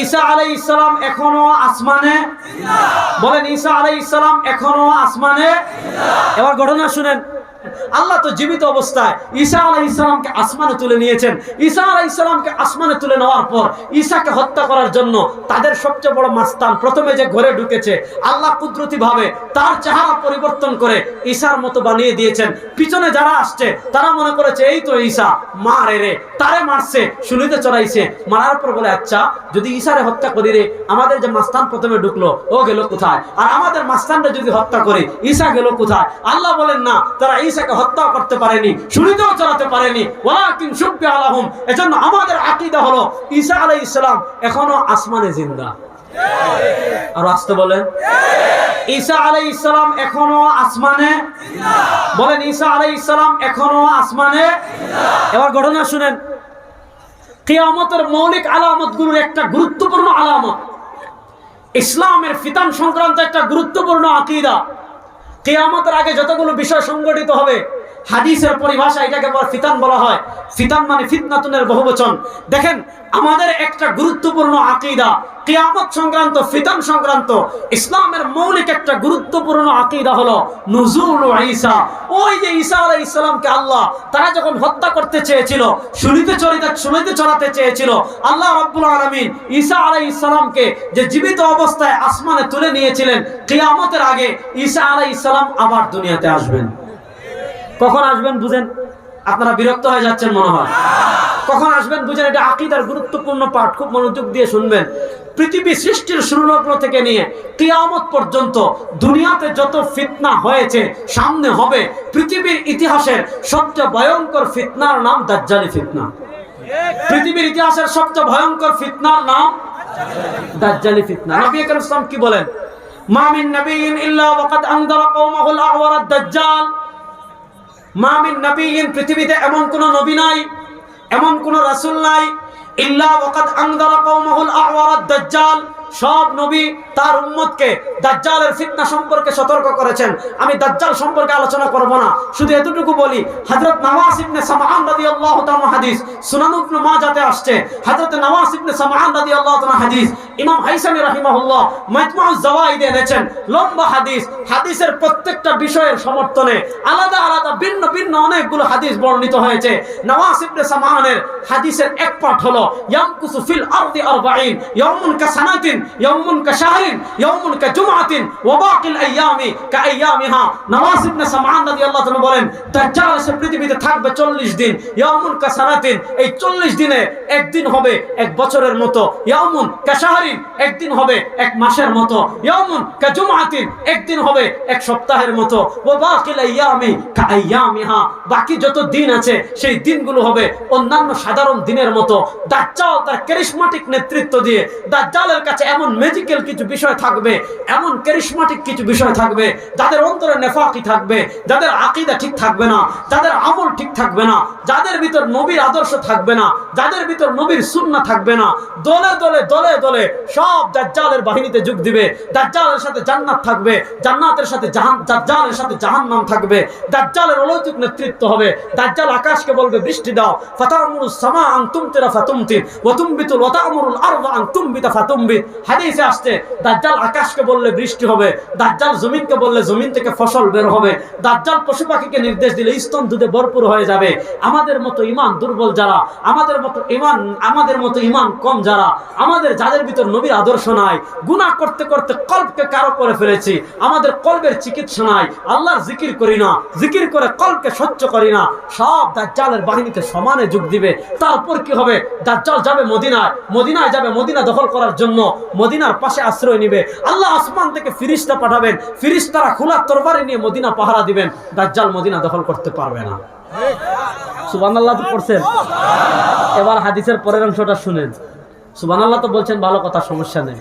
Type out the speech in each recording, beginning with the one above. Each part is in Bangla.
ঈসা আলাই ইসলাম এখনও আসমানে? বলেন ঈসা আলাই ইসলাম এখনও আসমানে? এবার ঘটনা শুনেন। আল্লাহ তো জীবিত অবস্থায় ঈসা আলাই ইসলামকে আসমানে তুলে নিয়েছেন। ঈসা আলাই ইসলামকে আসমানে তুলে নেওয়ার পর ঈসাকে হত্যা করার জন্য তাদের সবচেয়ে বড় মাস্তান প্রথমে যে ঘরে ঢুকেছে, আল্লাহ কুদরতি ভাবে তার চেহারা পরিবর্তন করে ঈসার মতো বানিয়ে দিয়েছেন। পিছনে যারা আসছে, তারা মনে করেছে, এই তো ঈশা মারে রে তারে মারছে শুলিতে চড়াইছে। মারার পর বলে আচ্ছা যদি ঈশারে হত্যা করি রে, আমাদের যে মাস্তান প্রথমে ঢুকলো, ও গেল কোথায়? আর আমাদের মাস্তানটা যদি হত্যা করি, ঈশা গেল কোথায়? আল্লাহ বলেন, না, তারা ঈসাকে হত্যা করতে পারেনি শুলিতেও চড়াতে পারেনি। ওয়ালাকিন সুব্বি আলাহুম। এজন্য আমাদের আকীদা হলো ঈসা আলাইহিস সালাম এখনও আসমানে জিন্দা। আর আসতে বলেন। ঈসা আলাইহিস সালাম এখনও আসমানে বলেন, ঈসা আলাইহিস সালাম এখনও আসমানে এবার ঘটনা শুনেন। কিয়ামতের মৌলিক আলামতগুলোর একটা গুরুত্বপূর্ণ আলামত। ইসলামের ফিতান সংক্রান্ত একটা গুরুত্বপূর্ণ আকীদা। কিয়ামতের আগে যতগুলো বিষয় সংগঠিত হবে হাদিসের পরিভাষা এটাকে বলা ফিতান বলা হয়। ফিতান মানে ফিতনাতুনের বহুবচন। দেখেন, আমাদের একটা গুরুত্বপূর্ণ আকীদা, কিয়ামত সংক্রান্ত, ফিতান সংক্রান্ত, ইসলামের মৌলিক একটা গুরুত্বপূর্ণ আকীদা হলো নুজুল ঈসা। ওই যে ঈসা আলাইহিস সালামকে আল্লাহ, তারা যখন হত্যা করতে চেয়েছিল, শুনিতে চলিতে শুনিতে চলাতে চেয়েছিল, আল্লাহ রাব্বুল আলামিন ঈসা আলাইহিস সালামকে যে জীবিত অবস্থায় আসমানে তুলে নিয়েছিলেন, কিয়ামতের আগে ঈসা আলাইহিস সালাম আবার দুনিয়াতে আসবেন। কখন আসবেন বুঝেন? আপনারা বিরক্ত হয়ে যাচ্ছেন মনে হয়। কখন আসবেন বুঝেন? এটা আকিদার গুরুত্বপূর্ণ পাঠ। খুব মনোযোগ দিয়ে শুনবেন। পৃথিবী সৃষ্টির শুরুলগ্ন থেকে নিয়ে কিয়ামত পর্যন্ত দুনিয়াতে যত ফিতনা হয়েছে, সামনে হবে, পৃথিবীর ইতিহাসের সবচেয়ে ভয়ঙ্কর ফিতনার নাম দাজ্জালি ফিতনা। পৃথিবীর ইতিহাসের সবচেয়ে ভয়ঙ্কর ফিতনার নাম দাজ্জালি ফিতনা। নবী করিম ইসলাম কি বলেন, মা মিন নাবিয়িন ইল্লা ওয়াকাদ আনযারা কওমাহুল আওয়ার দাজ্জাল মামিন নবীন পৃথিবীতে এমন কোন নবী নাই, এমন কোন রাসূল নাই, ইল্লা ওয়াকাদ আনযারা কওমাহুল আওয়ার দাজ্জাল। সব নবী তার উম্মতকে দাজ্জালের ফিতনা সম্পর্কে সতর্ক করেছেন। আমি দাজ্জাল সম্পর্কে আলোচনা করব না। শুধু এতটুকু বলি, হযরত নওয়াজ ইবনে সামআন রাদিয়াল্লাহু তাআলা হাদিস সুনান ইবনে মাজাতে আসছে। হযরত নওয়াজ ইবনে সামআন রাদিয়াল্লাহু তাআলা হাদিস ইমাম হাইসামি রাহিমাহুল্লাহ মাজমুউজ জাওয়াইদে এনেছেন। লম্বা হাদিস, হাদিসের প্রত্যেকটা বিষয়ের সমর্থনে আলাদা আলাদা ভিন্ন ভিন্ন অনেকগুলো হাদিস বর্ণিত হয়েছে। নওয়াজ ইবনে সামআনের হাদিসের এক পাঠ হলো, ইয়ামকুসু ফিল আরদি 40 ইয়াউমুন কাসানাতিন ইয়াউমুন কাশাহরিন, ইয়াউমুন কাজুমআতিন ওয়া বাকিল আইয়ামি কাআইয়ামিহা নওয়াজ ইবনে সামআন রাদিয়াল্লাহু তাআলা বলেন, দাজ্জাল এসে পৃথিবীতে থাকবে 40 দিন, ইয়াউমুন কাসানাতিন এই 40 দিনে একদিন হবে এক সপ্তাহের মতো, ওয়া বাকিল আইয়ামি বাকি যত দিন আছে, সেই দিনগুলো হবে অন্যান্য সাধারণ দিনের মতো। দাজ্জাল তার ক্যারিসমাটিক নেতৃত্ব দিয়ে, দাজ্জালের কাছে এমন ম্যাজিক্যাল কিছু বিষয় থাকবে, এমন ক্যারিসমাটিক কিছু বিষয় থাকবে, যাদের অন্তরে নেফাকি থাকবে, যাদের আকীদা ঠিক থাকবে না, যাদের আমল ঠিক থাকবে না, যাদের ভিতর নবীর আদর্শ থাকবে না, যাদের ভিতর নবীর সুন্নাহ থাকবে না, দলে দলে দলে দলে সব দাজ্জালের বাহিনীতে যোগ দিবে, দাজ্জালের সাথে জান্নাত থাকবে, জান্নাতের সাথে জাহান, দাজ্জালের সাথে জাহান্নাম থাকবে, দাজ্জালের অলৌকিক নেতৃত্ব হবে, দাজ্জাল আকাশকে বলবে, বৃষ্টি দাও ফাতামুরু সামা আন তুমতিরা ফাতুমতির ওয়া তুমবিতুল ওয়া তা'মুরুল আরদা আন তুমবিতা ফাতুমবিত। হাদিসে আসছে, দাজ্জাল আকাশকে বললে বৃষ্টি হবে, দাজ্জাল জমিনকে বললে জমিন থেকে ফসল বের হবে, দাজ্জাল পশু পাখিকে নির্দেশ দিলে স্তন দুধে ভরপুর হয়ে যাবে। আমাদের মতো ইমান দুর্বল যারা, আমাদের মতো ইমান, আমাদের মতো ইমান কম যারা, আমাদের যাদের ভিতর নবীর আদর্শ নাই, গুনাহ করতে করতে কল্পকে কারও করে ফেলেছি, আমাদের কল্পের চিকিৎসা নাই, আল্লাহর জিকির করি না, জিকির করে কল্পকে সহ্য করি না, সব দাজ্জালের বাহিনীতে সমানে যোগ দিবে। তারপর কি হবে? দাজ্জাল যাবে মদিনায় মদিনায় যাবে মদিনা দখল করার জন্য মদিনার পাশে আশ্রয় নিবে। আল্লাহ আসমান থেকে ফিরিস্তা পাঠাবেন। ফিরিস্তারা খোলা তরবারি নিয়ে মদিনা পাহারা দিবেন। দাজ্জাল মদিনা দখল করতে পারবে না। সুবহানাল্লাহ তো পড়ছেন। এবার হাদিসের পরের অংশটা শুনেন। সুবহানাল্লাহ তো বলছেন, ভালো কথা, সমস্যা নেই।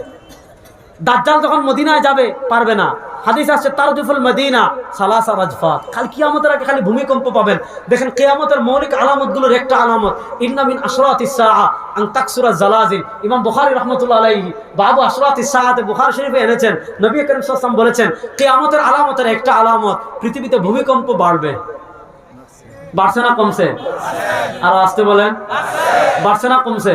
দাজ্জাল যখন মদিনায় যাবে, পারবে না। হাদিস আসছে তারজুফুল মদিনা, সালাসা রাজফাত। খালি কিয়ামতের আগে খালি ভূমিকম্প পাবেন। দেখেন কিয়ামতের মৌলিক আলামতগুলোর একটা আলামত। ইন্না মিন আশরাতিস সাআ আন তাকসুরা জালাজিল। ইমাম বুখারী রাহমাতুল্লাহ আলাইহি বাবু আশরাতিস সাআতে বুখারী শরীফে এনেছেন। নবী করিম সাল্লাল্লাহু বলেছেন, কিয়ামতের আলামতের একটা আলামত, পৃথিবীতে ভূমিকম্প বাড়বে। বাড়ছে না কমছে? আর আসতে বলেন। বাড়ছে না কমছে?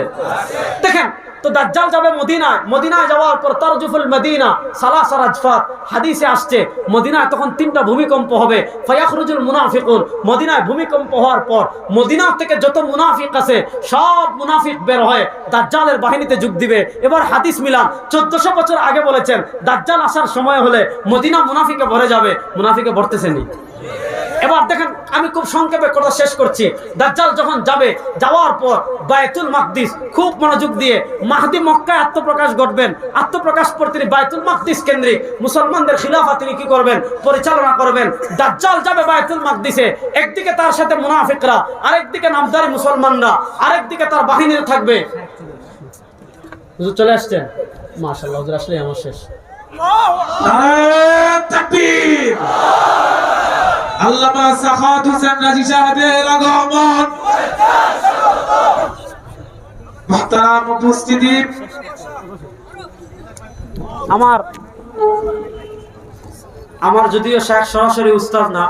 দেখেন তো দাজ্জাল যাবে মদিনায়। মদিনায় যাওয়ার পর তারজুফুল মদিনা সালাসা রাজফাত হাদিসে আসছে, মদিনায় তখন তিনটা ভূমিকম্প হবে। ফায়াখরুজুল মুনাফিকুন, মদিনায় ভূমিকম্প হওয়ার পর মদিনা থেকে যত মুনাফিক আছে, সব মুনাফিক বের হয়ে দাজ্জালের বাহিনীতে যোগ দিবে। এবার হাদিস মিলান, চোদ্দশো বছর আগে বলেছেন, দাজ্জাল আসার সময় হলে মদিনা মুনাফিকে ভরে যাবে। মুনাফিকে ভরতেছেনি এবার দেখেন আমি খুব সংক্ষেপে কথা শেষ করছি। দাজ্জাল যখন যাবে যাওয়ার পর বায়তুল মাকদিস খুব মনোযোগ দিয়ে মাহদি মক্কায় আত্মপ্রকাশ ঘটবেন। আত্মপ্রকাশ পর তিনি বায়তুল মাকদিস কেন্দ্রিক। মুসলমানদের খিলাফা তিনি কি করবেন? পরিচালনা করবেন। দাজ্জাল যাবে বায়তুল মাকদিসে। একদিকে তার সাথে মুনাফিকরা আরেকদিকে নামদারি মুসলমানরা আরেকদিকে তার বাহিনীর থাকবে। হুজুর চলে আসছেন? মাশাআল্লাহ হুজুর আসলে আমার শেষ। তাকবীর। আল্লামা সাখাত হোসেন সাহেবের আগমন। মহতারাম উপস্থিতি। আমার আমার যদিও শেখ সরাসরি উস্তাদ না,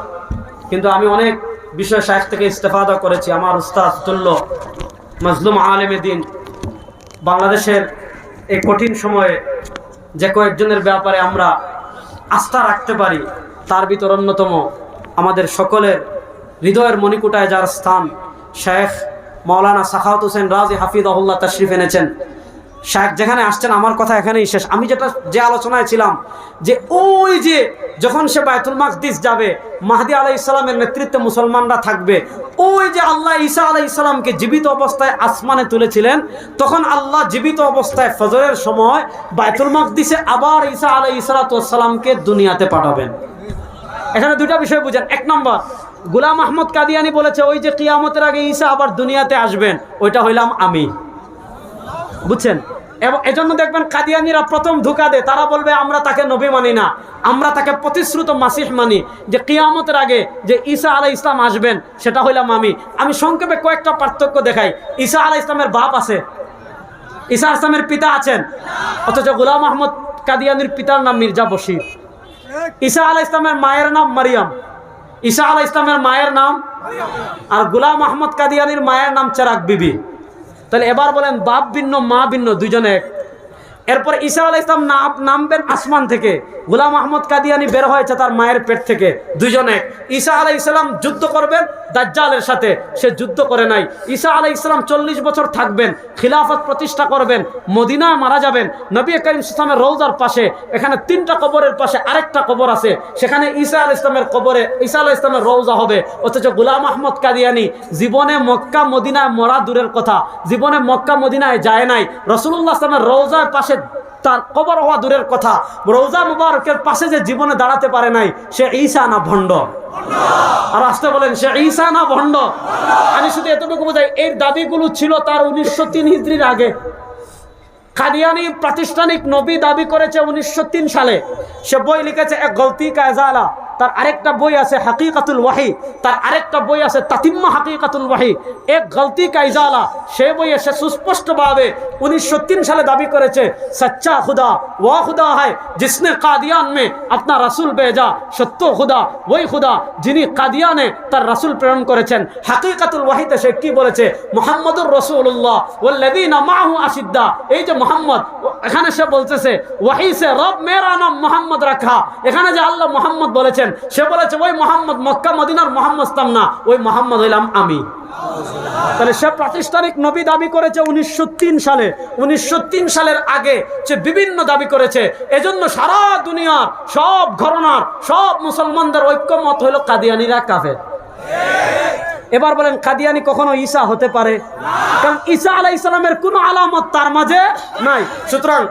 কিন্তু আমি অনেক বিষয় শেখ থেকে ইস্তেফাদা করেছি। আমার উস্তাদ তুল্য মজলুম আলেমে দিন। বাংলাদেশের এই কঠিন সময়ে যে কয়েকজনের ব্যাপারে আমরা আস্থা রাখতে পারি, তার ভিতর অন্যতম আমাদের সকলের হৃদয়ের মণিকুটায় যার স্থান শেখ মৌলানা সাখাওয়াত হোসেন রাজি হাফিজাহুল্লাহ তশরিফ এনেছেন। শাহেক যেখানে আসছেন, আমার কথা এখানেই শেষ। আমি যেটা, যে আলোচনায় ছিলাম, যে ওই যে যখন সে বায়তুল মাকদিস যাবে, মাহদি আলাই ইসলামের নেতৃত্বে মুসলমানরা থাকবে, ওই যে আল্লাহ ঈসা আলাই ইসলামকে জীবিত অবস্থায় আসমানে তুলেছিলেন, তখন আল্লাহ জীবিত অবস্থায় ফজরের সময় বায়তুল মাকদিসে আবার ঈসা আলাই ইসালাতামকে দুনিয়াতে পাঠাবেন। এখানে দুটা বিষয় বুঝেন। এক নম্বর, গুলাম আহমদ কাদিয়ানি বলেছে, ওই যে কিয়ামতের আগে ঈসা আবার দুনিয়াতে আসবেন, ওইটা হইলাম আমি। বুঝছেন? এবং এজন্য দেখবেন কাদিয়ানিরা প্রথম ধোকা দেয়। তারা বলবে, আমরা তাকে নবী মানি না। আমরা তাকে প্রতিশ্রুত মাসিহ মানি যে কিয়ামতের আগে যে ঈসা আলাই ইসলাম আসবেন, সেটা হইলাম আমি। আমি সংক্ষেপে কয়েকটা পার্থক্য দেখাই। ঈসা আলাই ইসলামের বাপ আছে। ঈসা ইসলামের পিতা আছেন। অথচ গোলাম আহমদ কাদিয়ানির পিতার নাম মির্জা বশির। ঈসা আলাই ইসলামের মায়ের নাম মারিয়াম ঈসা আলাই ইসলামের মায়ের নাম আর গুলাম আহমদ কাদিয়ানির মায়ের নাম চেরাক বিবি তাহলে এবার বলেন বাপ ভিন্ন, মা ভিন্ন, দুজনে এক। এরপর ঈসা আলাহ ইসলাম নামবেন আসমান থেকে। গোলাম আহমদ কাদিয়ানি বের হয়েছে তার মায়ের পেট থেকে দুজনে ঈসা আলাহ ইসলাম যুদ্ধ করবেন দাজ্জালের সাথে, সে যুদ্ধ করে নাই। ঈসা আলাহ ইসলাম চল্লিশ বছর থাকবেন, খিলাফত প্রতিষ্ঠা করবেন, মদিনায় মারা যাবেন। নবী করিম ইসলামের রৌজার পাশে, এখানে তিনটা কবরের পাশে আরেকটা কবর আছে। সেখানে ঈসা আল ইসলামের কবরে ঈসা আল ইসলামের রৌজা হবে। অথচ গুলাম আহমদ কাদিয়ানি জীবনে মক্কা মদিনায় মরা দূরের কথা। জীবনে মক্কা মদিনায় যায় নাই। রসুল্লাহ ইসলামের রৌজার পাশে তার কবর হওয়া দূরের কথা। রোজা মুবারকের পাশে যে জীবনে দাঁড়াতে পারে নাই, সে ঈসা না ভণ্ড। আর আসতে বলেন, সে ঈসা না ভণ্ড। আমি শুধু এতটুকু বোঝাই, এর দাবিগুলো ছিল তার উনিশশো তিন হিজড়ির আগে। কাদিয়ানি প্রাতিষ্ঠানিক নবী দাবি করেছে উনিশশো তিন সালে। সে বই লিখেছে এক গলতি কায়জালা তার আরেকটা বই আছে হাকিকাতুল ওয়াহি। তার আরেকটা বই আছে তাতিম্মা হাকিকাতুল ওয়াহি। এক গলতি কাইজালা সে বইয়ে সে সুস্পষ্টভাবে উনিশশো তিন সালে দাবি করেছে, সচ্চা খুদা ওয়া খুদা হয়, জিসনে কাদিয়ান মে আপনার রাসুল বেজা সত্য খুদা ওই খুদা যিনি কাদিয়ানে তার রাসুল প্রেরণ করেছেন। হাকিকাতুল ওয়াহিতে সে কি বলেছে? মোহাম্মদুর রসুল্লাহ ও লেদিনা মাহু আসিদ্দা এই যে মোহাম্মদ, এখানে সে বলতেছে, ওয়াহি সে রব, মেরা নাম মোহাম্মদ রাখা। এখানে যে আল্লাহ মোহাম্মদ বলেছে সে বলেছে, ওই মোহাম্মদ মক্কা, মদিনার মোহাম্মদ ইসলাম না, ওই মোহাম্মদ হইলাম আমি। তাহলে সে প্রাতিষ্ঠানিক নবী দাবি করেছে উনিশশো সালে। উনিশশো সালের আগে সে বিভিন্ন দাবি করেছে। এজন্য সারা দুনিয়ার সব ঘটনার সব মুসলমানদের ঐক্যমত হইল কাদিয়ানিরা কাফের। এবার বলেন, কাদিয়ানি কখনো ঈসা হতে পারে? কারণ ঈসা আলাই ইসলামের কোনো আলামত তার মাঝে নাই। সুতরাং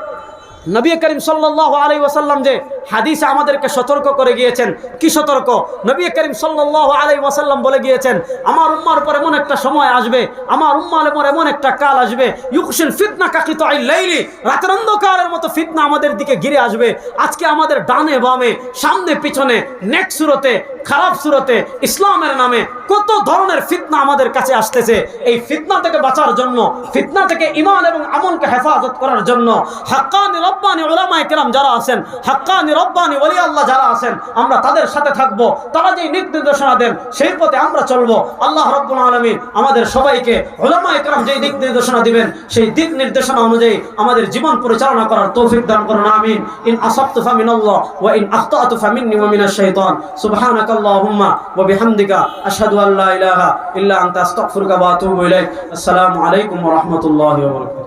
নবী করিম সাল্লাহ আলাই ওয়াসাল্লাম যে হাদিসে আমাদেরকে সতর্ক করে গিয়েছেন। কি সতর্ক? নবী করিম সাল্লাহ আলাই ওয়াসাল্লাম বলে গিয়েছেন, আমার উম্মার উপর এমন একটা সময় আসবে, আমার উম্মার উপর এমন একটা কাল আসবে ইউকশিল ফিতনা কাকিত আই লাইলি, রাতের অন্ধকারের মতো ফিতনা আমাদের দিকে ঘিরে আসবে। আজকে আমাদের ডানে বামে, সামনে পিছনে, নেক সুরতে খারাপ সুরতে ইসলামের নামে কত ধরনের ফিতনা আমাদের কাছে আসতেছে। এই ফিতনা থেকে বাঁচার জন্য, ফিতনা থেকে ইমান এবং আমলকে হেফাজত করার জন্য হাক্কানি রব্বানি ওলামায়ে কেরাম যারা আছেন, হাক্কানি রব্বানি ওলি আল্লাহ যারা আছেন, আমরা তাদের সাথে থাকব, তারা যেই নিক নির্দেশনা দেন, সেই পথে আমরা চলবো। আল্লাহ রব্বুল আলমিন আমাদের সবাইকে ওলামায়ে কেরাম যেই দিক নির্দেশনা দিবেন, সেই দিক নির্দেশনা অনুযায়ী আমাদের জীবন পরিচালনা করার তৌফিক দান করুন, আমিন। ইন আসাবতু ফামিনাল্লাহ, ওয়া ইন আখতাতু ফামিন্নি ওয়া মিনাশ শাইতান। সুবহানাকাল্লাহুম্মা ওয়া বিহামদিকা আশহাদু আল্লা ইলাহা ইল্লা আনতা আস্তাগফিরুকা আলাইকুম ওয়া